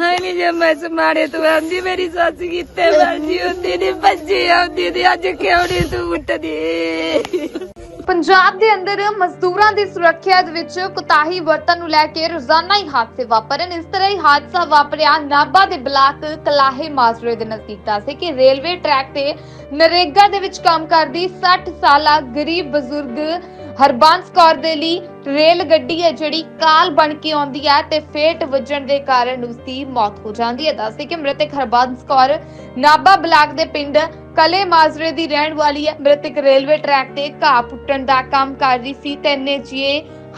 ਹਾਏ ਜੇ ਮੈਂ ਸਮਾੜੇ ਤੋਂ ਆਂਦੀ ਮੇਰੀ ਸੱਸ ਕਿੱਥੇ ਮਰਜ਼ੀ ਹੁੰਦੀ ਨਹੀਂ ਭੱਜੀ ਆਉਂਦੀ ਤੇ ਅੱਜ ਕਿਉਂ ਨਹੀਂ ਤੂੰ ਉੱਠਦੀ? ਪੰਜਾਬ ਦੇ ਅੰਦਰ ਮਜ਼ਦੂਰਾਂ ਦੀ ਸੁਰੱਖਿਆ ਦੇ ਵਿੱਚ ਕੁਤਾਹੀ ਵਰਤਨ ਨੂੰ ਲੈ ਕੇ ਰੋਜ਼ਾਨਾ ਹੀ ਹਾਦਸੇ ਵਾਪਰਨ ਇਸ ਤਰ੍ਹਾਂ ਹੀ ਹਾਦਸਾ ਵਾਪਰਿਆ ਨਾਭਾ ਦੇ ਬਲਾਕ ਕਲਾਹੇ ਮਾਜਰੇ ਦੇ ਨਜ਼ਦੀਕ ਦਾ। ਸੀ ਕਿ ਰੇਲਵੇ ਟਰੈਕ ਤੇ ਨਰੇਗਾ ਦੇ ਵਿੱਚ ਕੰਮ ਕਰਦੀ 60 ਸਾਲਾ ਗਰੀਬ ਬਜ਼ੁਰਗ ਹਰਬੰਸ ਕੌਰ ਦੇ ਲਈ ਰੇਲ ਗੱਡੀ ਹੈ ਜਿਹੜੀ ਕਾਲ ਬਣ ਕੇ ਆਉਂਦੀ ਹੈ ਤੇ ਫੇਟ ਵੱਜਣ ਦੇ ਕਾਰਨ ਉਸ ਦੀ ਮੌਤ ਹੋ ਜਾਂਦੀ ਹੈ। ਦੱਸਦੇ ਕਿ ਮ੍ਰਿਤਕ ਹਰਬੰਸ ਕੌਰ ਨਾਭਾ ਬਲਾਕ ਦੇ ਪਿੰਡ ਕਲੇ ਮਾਜਰੇ ਦੀ ਰਹਿਣ ਵਾਲੀ ਹੈ। ਮ੍ਰਿਤਕ ਰੇਲਵੇ ਟਰੈਕ ਤੇ ਘਾਹ ਪੁੱਟਣ ਦਾ ਕੰਮ ਕਰ ਰਹੀ ਸੀ ਤੇ ਇੰਨੇ 'ਚ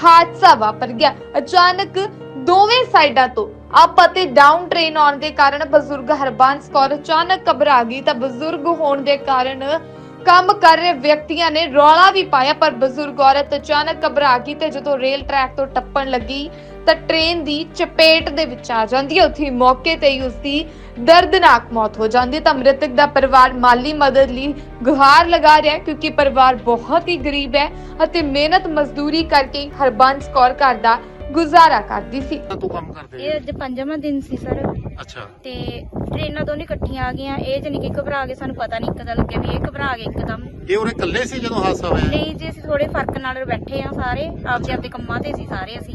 ਹਾਦਸਾ ਵਾਪਰ ਗਿਆ। ਅਚਾਨਕ ਦੋਵੇਂ ਸਾਈਡਾਂ ਤੋਂ ਅਪ ਅਤੇ ਡਾਊਨ ਟ੍ਰੇਨ ਆਉਣ ਦੇ ਕਾਰਨ ਬਜ਼ੁਰਗ ਹਰਬੰਸ ਕੌਰ ਅਚਾਨਕ ਘਬਰਾ ਗਈ ਤਾਂ ਬਜ਼ੁਰਗ ਹੋਣ ਦੇ ਕਾਰਨ ਕੰਮ ਕਰ ਰਹੇ ਵਿਅਕਤੀਆਂ ਨੇ ਰੌਲਾ ਵੀ ਪਾਇਆ, ਪਰ ਬਜ਼ੁਰਗ ਔਰਤ ਅਚਾਨਕ ਘਬਰਾ ਗਈ ਤੇ ਜਦੋਂ ਰੇਲ ਟਰੈਕ ਤੋਂ ਟੱਪਣ ਲੱਗੀ ਤਾਂ ਟ੍ਰੇਨ ਦੀ ਚਪੇਟ ਦੇ ਵਿੱਚ ਆ ਜਾਂਦੀ ਹੈ। ਉੱਥੇ ਮੌਕੇ ਤੇ ਹੀ ਉਸ ਦਰਦਨਾਕ ਮੌਤ ਹੋ ਜਾਂਦੀ ਹੈ। ਤਾਂ ਮ੍ਰਿਤਕ ਦਾ ਪਰਿਵਾਰ ਮਾਲੀ ਮਦਦ ਲਈ ਗੁਹਾਰ ਲਗਾ ਰਿਹਾ ਹੈ, ਕਿਉਂਕਿ ਪਰਿਵਾਰ ਬਹੁਤ ਹੀ ਗਰੀਬ ਹੈ ਅਤੇ ਮਿਹਨਤ ਮਜ਼ਦੂਰੀ ਕਰਕੇ ਹਰਬੰਸ ਕੌਰ ਘਰ ਦਾ ਗੁਜ਼ਾਰਾ ਕਰਦੀ ਸੀ। ਤੂੰ ਕੰਮ ਕਰਦੇ ਇਹ ਅੱਜ ਪੰਜਵਾਂ ਦਿਨ ਸੀ ਸਰ। ਅੱਛਾ। ਤੇ ਟ੍ਰੇਨਾਂ ਦੋਨੇ ਇਕੱਠੀਆਂ ਆ ਗਈਆਂ। ਇਹ ਜਾਨੀ ਕਿ ਘਬਰਾ ਗਏ ਸਾਨੂੰ ਪਤਾ ਨਹੀਂ ਕਦੋਂ ਲੱਗਿਆ ਵੀ ਇਹ ਘਬਰਾ ਗਏ ਇੱਕਦਮ। ਇਹ ਉਰੇ ਇਕੱਲੇ ਸੀ ਜਦੋਂ ਹਾਦਸਾ ਹੋਇਆ? ਨਹੀਂ ਜੀ ਅਸੀਂ ਥੋੜੇ ਫ਼ਰਕ ਨਾਲ ਬੈਠੇ ਆ ਸਾਰੇ। ਆਪਦੇ ਆਪਦੇ ਕੰਮਾਂ ਤੇ ਸੀ ਸਾਰੇ ਅਸੀਂ।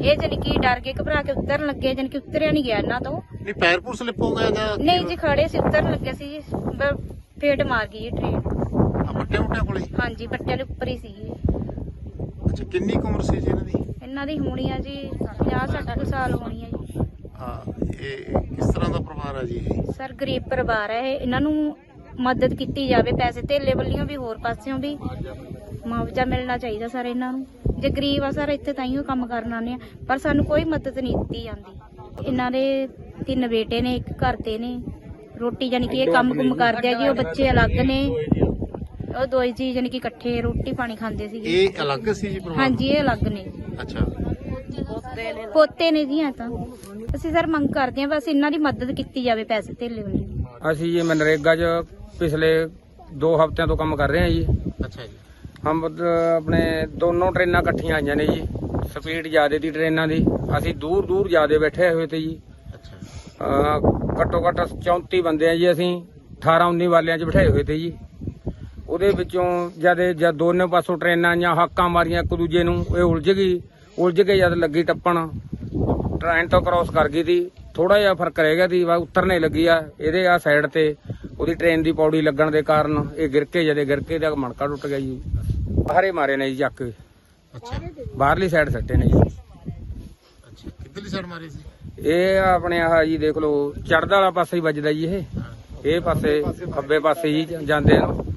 ਇਹ ਜਾਨੀ ਕਿ ਡਰ ਕੇ ਘਬਰਾ ਕੇ ਉਤਰਨ ਲੱਗੇ ਜਾਨੀ ਕਿ ਉਤਰਿਆ ਨਹੀਂ ਗਿਆ ਇਹਨਾਂ ਤੋਂ। ਨਹੀਂ ਪੈਰ ਪੂਰ ਸਲਿੱਪ ਹੋ ਗਿਆ ਜਾਂ ਨਹੀਂ ਜੀ ਖੜੇ ਸੀ ਉਤਰਨ ਲੱਗੇ ਸੀ ਜੀ। ਫੇਟ ਮਾਰ ਗਈ ਇਹ ਟ੍ਰੇਨ। ਵੱਡੇ ਮੁੰਡਿਆਂ ਕੋਲੇ? ਹਾਂਜੀ ਬੱਟਿਆਂ ਦੇ ਉੱਪਰ ਹੀ ਸੀ। ਅੱਛਾ ਕਿੰਨੀ ਉਮਰ ਸੀ ਜੀ ਇਹਨਾਂ ਦੀ? ਇਹਨਾਂ ਦੀ ਹੋਣੀ ਆ ਜੀ 50 60 ਸਾਲ ਹੋਣੀ ਆ ਜੀ। ਹਾਂ ਇਹ ਕਿਸ ਤਰ੍ਹਾਂ ਦਾ ਪਰਿਵਾਰ ਹੈ ਜੀ ਇਹ? ਸਰ ਗਰੀਬ ਪਰਿਵਾਰ ਹੈ ਇਹ। ਇਹਨਾਂ ਨੂੰ ਮਦਦ ਕੀਤੀ ਜਾਵੇ ਪੈਸੇ ਧੇਲੇ ਵੱਲੋਂ ਵੀ ਹੋਰ ਪਾਸਿਓਂ ਵੀ ਮੁਆਵਜ਼ਾ ਮਿਲਣਾ ਚਾਹੀਦਾ ਸਰ ਇਹਨਾਂ ਨੂੰ। ਜੇ ਗਰੀਬ ਆ ਸਰ ਇੱਥੇ ਤਾਈਓ ਕੰਮ ਕਰਨ ਆਉਂਦੇ ਆ ਪਰ ਸਾਨੂੰ ਕੋਈ ਮਦਦ ਨਹੀਂ ਦਿੱਤੀ ਜਾਂਦੀ। ਇਹਨਾਂ ਦੇ ਤਿੰਨ ਬੇਟੇ ਨੇ ਇੱਕ ਘਰ ਤੇ ਨੇ। ਰੋਟੀ ਜਾਨੀ ਕਿ ਇਹ ਕੰਮ ਕੁਮ ਕਰਦੇ ਆ ਜੀ ਉਹ ਬੱਚੇ ਅਲੱਗ ਨੇ। ਉਹ ਦੋਈ ਜੀ ਜਾਨੀ ਕਿ ਇਕੱਠੇ ਰੋਟੀ ਪਾਣੀ ਖਾਂਦੇ ਸੀਗੇ। ਇਹ ਅਲੱਗ ਸੀ ਜੀ ਪਰਿਵਾਰ? ਹਾਂਜੀ ਇਹ ਅਲੱਗ ਨੇ। ਅੱਛਾ। ਪੋਤੇ ਨੇ ਜੀ ਆ ਤਾਂ। ਅਸੀਂ ਸਰ ਮੰਗ ਕਰਦੇ ਆ ਬਸ ਇਹਨਾਂ ਦੀ ਮਦਦ ਕੀਤੀ ਜਾਵੇ ਪੈਸੇ ਧੇਲੇ ਵੱਲੋਂ ਅਸੀਂ ਜੀ ਮਨਰੇਗਾ 'ਚ ਪਿਛਲੇ 2 ਹਫ਼ਤਿਆਂ ਤੋਂ ਕੰਮ ਕਰ ਰਹੇ ਹਾਂ ਜੀ। ਅੱਛਾ ਜੀ। ਹਮ ਆਪਣੇ ਦੋਨੋਂ ਟ੍ਰੇਨਾਂ ਇਕੱਠੀਆਂ ਆਈਆਂ ਨੇ ਜੀ। ਸਪੀਡ ਜ਼ਿਆਦੇ ਦੀ ਟ੍ਰੇਨਾਂ ਦੀ। ਅਸੀਂ ਦੂਰ ਦੂਰ ਜ਼ਿਆਦੇ ਬੈਠੇ ਹੋਏ ਤੇ ਜੀ। ਅੱਛਾ। ਘੱਟੋ ਘੱਟ 34 ਬੰਦੇ ਆ ਜੀ ਅਸੀਂ। 18 19 ਵਾਲਿਆਂ 'ਚ ਬਿਠਾਏ ਹੋਏ ਤੇ ਜੀ। ਉਹਦੇ ਵਿੱਚੋਂ ਜਦ ਇਹ- ਜਦ ਦੋਨੇ ਪਾਸੋਂ ਟ੍ਰੇਨਾਂ ਆਈਆਂ ਹਾਕਾਂ ਮਾਰੀਆਂ ਇੱਕ ਦੂਜੇ ਨੂੰ ਇਹ ਉਲਝ ਗਈ। ਉਲਝ ਕੇ ਜਦ ਲੱਗੀ ਟੱਪਣ ਟ੍ਰੇਨ ਤੋਂ ਕ੍ਰਾਸ ਕਰ ਗਈ ਸੀ ਥੋੜਾ ਜਿਹਾ ਫ਼ਰਕ ਰਹਿ ਗਿਆ ਸੀ ਵਾ ਉਤਰਨੇ ਲੱਗੀ ਆ। ਇਹਦੇ ਆ ਸਾਈਡ ਤੇ ਉਹਦੀ ਟ੍ਰੇਨ ਦੀ ਪੌੜੀ ਲੱਗਣ ਦੇ ਕਾਰਨ ਇਹ ਗਿਰ ਕੇ ਜਦੇ ਗਿਰ ਕੇ ਦਾ ਮਣਕਾ ਟੁੱਟ ਗਿਆ ਜੀ। ਬਾਹਰੇ ਮਾਰੇ ਨੇ ਜੀ ਚੱਕ ਕੇ। ਅੱਛਾ। ਬਾਹਰਲੀ ਸਾਈਡ ਸੱਟੇ ਨੇ ਜੀ। ਅੱਛਾ ਕਿੱਧਰਲੀ ਸਾਈਡ ਮਾਰੀ ਸੀ? ਇਹ ਆਪਣੇ ਆਹ ਜੀ ਦੇਖ ਲਓ ਚੜ੍ਹਦਾ ਵਾਲਾ ਪਾਸੇ ਹੀ ਵੱਜਦਾ ਜੀ ਇਹ। ਇਹ ਪਾਸੇ ਖੱਬੇ ਪਾਸੇ ਹੀ ਜਾਂਦੇ ਨੂੰ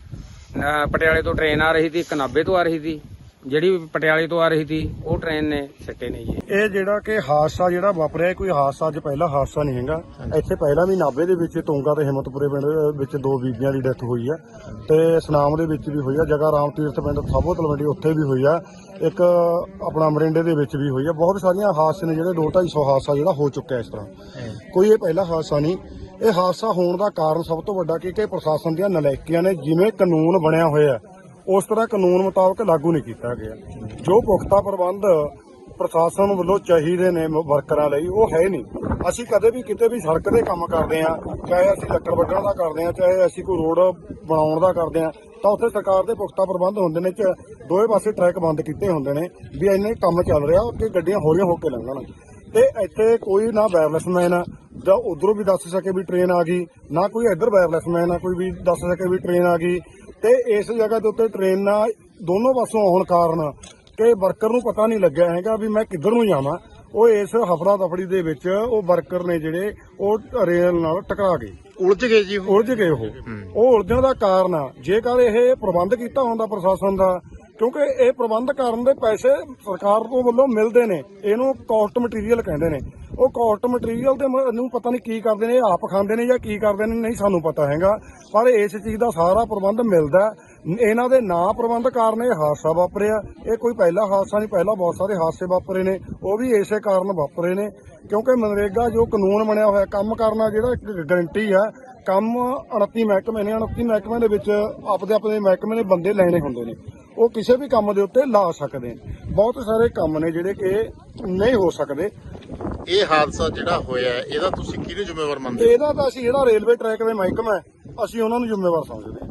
ਪਟਿਆਲੇ ਤੋਂ ਟ੍ਰੇਨ ਆ ਰਹੀ ਸੀ ਇੱਕ ਨਾਭੇ ਤੋਂ ਆ ਰਹੀ ਸੀ। ਜਿਹੜੀ ਪਟਿਆਲੇ ਤੋਂ ਆ ਰਹੀ ਸੀ ਉਹ ਟ੍ਰੇਨ ਨੇ ਸਿੱਟੇ ਨੇ ਜੀ। ਇਹ ਜਿਹੜਾ ਕਿ ਹਾਦਸਾ ਜਿਹੜਾ ਵਾਪਰਿਆ ਇਹ ਕੋਈ ਹਾਦਸਾ ਅੱਜ ਪਹਿਲਾ ਹਾਦਸਾ ਨਹੀਂ ਹੈਗਾ। ਇੱਥੇ ਪਹਿਲਾਂ ਵੀ ਨਾਭੇ ਦੇ ਵਿੱਚ ਤੋਂਗਾ ਤੇ ਹਿੰਮਤਪੁਰੇ ਪਿੰਡ ਵਿੱਚ ਦੋ ਬੀਬੀਆਂ ਦੀ ਡੈਥ ਹੋਈ ਹੈ ਤੇ ਸਨਾਮ ਦੇ ਵਿੱਚ ਵੀ ਹੋਈ ਹੈ ਜਗਾ ਰਾਮ ਤੀਰਥ ਪਿੰਡ ਸਾਬੋ ਤਲਵੰਡੀ ਉੱਥੇ ਵੀ ਹੋਈ ਹੈ ਇੱਕ ਆਪਣਾ ਮਰਿੰਡੇ ਦੇ ਵਿੱਚ ਵੀ ਹੋਈ ਹੈ ਬਹੁਤ ਸਾਰੀਆਂ ਹਾਦਸੇ ਨੇ ਜਿਹੜੇ 2-250 ਹਾਦਸਾ ਜਿਹੜਾ ਹੋ ਚੁੱਕਿਆ ਇਸ ਤਰ੍ਹਾਂ। ਕੋਈ ਇਹ ਪਹਿਲਾ ਹਾਦਸਾ ਨਹੀਂ। ਇਹ ਹਾਦਸਾ ਹੋਣ ਦਾ ਕਾਰਨ ਸਭ ਤੋਂ ਵੱਡਾ ਕਿ ਕਿ ਪ੍ਰਸ਼ਾਸਨ ਦੀਆਂ ਨਲਾਇਕੀਆਂ ਨੇ ਜਿਵੇਂ ਕਾਨੂੰਨ ਬਣਿਆ ਹੋਇਆ, ਉਸ ਤਰ੍ਹਾਂ ਕਾਨੂੰਨ ਮੁਤਾਬਕ ਲਾਗੂ ਨਹੀਂ ਕੀਤਾ ਗਿਆ। ਜੋ ਪੁਖਤਾ ਪ੍ਰਬੰਧ ਪ੍ਰਸ਼ਾਸਨ ਵੱਲੋਂ ਚਾਹੀਦੇ ਨੇ ਵਰਕਰਾਂ ਲਈ, ਉਹ ਹੈ ਨਹੀਂ। ਅਸੀਂ ਕਦੇ ਵੀ ਕਿਤੇ ਵੀ ਸੜਕ ਦੇ ਕੰਮ ਕਰਦੇ ਆ ਚਾਹੇ ਅਸੀਂ ਲੱਕੜ ਵੱਢਣ ਦਾ ਕਰਦੇ ਆ ਚਾਹੇ ਅਸੀਂ ਕੋਈ ਰੋਡ ਬਣਾਉਣ ਦਾ ਕਰਦੇ ਆ ਤਾਂ ਉੱਥੇ ਸਰਕਾਰ ਦੇ ਪੁਖਤਾ ਪ੍ਰਬੰਧ ਹੁੰਦੇ ਨੇ ਚ ਦੋਵੇਂ ਪਾਸੇ ਟਰੈਕ ਬੰਦ ਕੀਤੇ ਹੁੰਦੇ ਨੇ, ਵੀ ਇੰਨੇ ਕੰਮ ਚੱਲ ਰਿਹਾ ਕਿ ਗੱਡੀਆਂ ਹੌਲੀਆਂ ਹੋ ਕੇ ਲੰਘਣ ਤੇ ਇੱਥੇ ਕੋਈ ਨਾ ਵਾਇਰਲੈਸ ਮੈਨ ਆ ਜਾਂ ਉਧਰੋਂ ਵੀ ਦੱਸ ਸਕੇ ਵੀ ਟ੍ਰੇਨ ਆ ਗਈ ਨਾ ਕੋਈ ਇੱਧਰ ਵਾਇਰਲੈਸ ਮੈਨ ਆ ਕੋਈ ਵੀ ਦੱਸ ਸਕੇ ਵੀ ਟ੍ਰੇਨ ਆ ਗਈ। ਤੇ ਇਸ ਜਗ੍ਹਾ ਦੇ ਉੱਤੇ ਟ੍ਰੇਨਾਂ ਦੋਨੋਂ ਪਾਸੋਂ ਆਉਣ ਕਾਰਨ ਕਿ ਵਰਕਰ ਨੂੰ ਪਤਾ ਨਹੀਂ ਲੱਗਿਆ ਹੈਗਾ ਵੀ ਮੈਂ ਕਿੱਧਰ ਨੂੰ ਜਾਵਾਂ। ਉਹ ਇਸ ਹਫੜਾ ਦਫੜੀ ਦੇ ਵਿੱਚ ਉਹ ਵਰਕਰ ਨੇ ਜਿਹੜੇ ਉਹ ਰੇਲ ਨਾਲ ਟਕਰਾ ਗਏ। ਉਲਝ ਗਏ ਜੀ ਉਲਝ ਗਏ ਉਹ। ਉਹ ਉਲਝਣ ਦਾ ਕਾਰਨ ਆ। ਜੇਕਰ ਇਹ ਪ੍ਰਬੰਧ ਕੀਤਾ ਹੁੰਦਾ ਪ੍ਰਸ਼ਾਸਨ ਦਾ ਕਿਉਂਕਿ ਇਹ ਪ੍ਰਬੰਧ ਕਰਨ ਦੇ ਪੈਸੇ ਸਰਕਾਰ ਤੋਂ ਵੱਲੋਂ ਮਿਲਦੇ ਨੇ। ਇਹਨੂੰ ਕਾਸਟ ਮਟੀਰੀਅਲ ਕਹਿੰਦੇ ਨੇ। ਉਹ ਕਾਸਟ ਮਟੀਰੀਅਲ ਦੇ ਮ- ਨੂੰ ਪਤਾ ਨਹੀਂ ਕੀ ਕਰਦੇ ਨੇ ਆਪ ਖਾਂਦੇ ਨੇ ਜਾਂ ਕੀ ਕਰਦੇ ਨੇ, ਨਹੀਂ ਸਾਨੂੰ ਪਤਾ ਹੈਗਾ। ਪਰ ਇਸ ਚੀਜ਼ ਦਾ ਸਾਰਾ ਪ੍ਰਬੰਧ ਮਿਲਦਾ ਇਹਨਾਂ ਦੇ ਨਾ ਪ੍ਰਬੰਧ ਕਾਰਨ ਇਹ ਹਾਦਸਾ ਵਾਪਰਿਆ। ਇਹ ਕੋਈ ਪਹਿਲਾ ਹਾਦਸਾ ਨਹੀਂ, ਪਹਿਲਾਂ ਬਹੁਤ ਸਾਰੇ ਹਾਦਸੇ ਵਾਪਰੇ ਨੇ। ਉਹ ਵੀ ਇਸੇ ਕਾਰਨ ਵਾਪਰੇ ਨੇ। ਕਿਉਂਕਿ ਮਨਰੇਗਾ ਜੋ ਕਾਨੂੰਨ ਬਣਿਆ ਹੋਇਆ, ਕੰਮ ਕਰਨਾ ਜਿਹੜਾ ਇੱਕ ਗਰੰਟੀ ਆ ਕੰਮ 29 ਮਹਿਕਮੇ ਨੇ। 29 ਮਹਿਕਮੇ ਦੇ ਵਿੱਚ ਆਪਦੇ ਆਪਣੇ ਮਹਿਕਮੇ ਨੇ ਬੰਦੇ ਲੈਣੇ ਹੁੰਦੇ ਨੇ। ਉਹ ਕਿਸੇ ਵੀ ਕੰਮ ਦੇ ਉੱਤੇ ਲਾ ਸਕਦੇ ਬਹੁਤ ਸਾਰੇ ਕੰਮ ਨੇ ਜਿਹੜੇ ਕਿ ਨਹੀਂ ਹੋ ਸਕਦੇ। ਇਹ ਹਾਦਸਾ ਜਿਹੜਾ ਹੋਇਆ ਇਹਦਾ ਤੁਸੀਂ ਕਿਹਨੂੰ ਜ਼ਿੰਮੇਵਾਰ ਮੰਨਦੇ ਇਹਦਾ ਤਾਂ ਅਸੀਂ ਜਿਹੜਾ ਰੇਲਵੇ ਟਰੈਕ ਦੇ ਮਹਿਕਮਾ ਹੈ ਅਸੀਂ ਉਹਨਾਂ ਨੂੰ ਜ਼ਿੰਮੇਵਾਰ ਸਮਝਦੇ ਹਾਂ।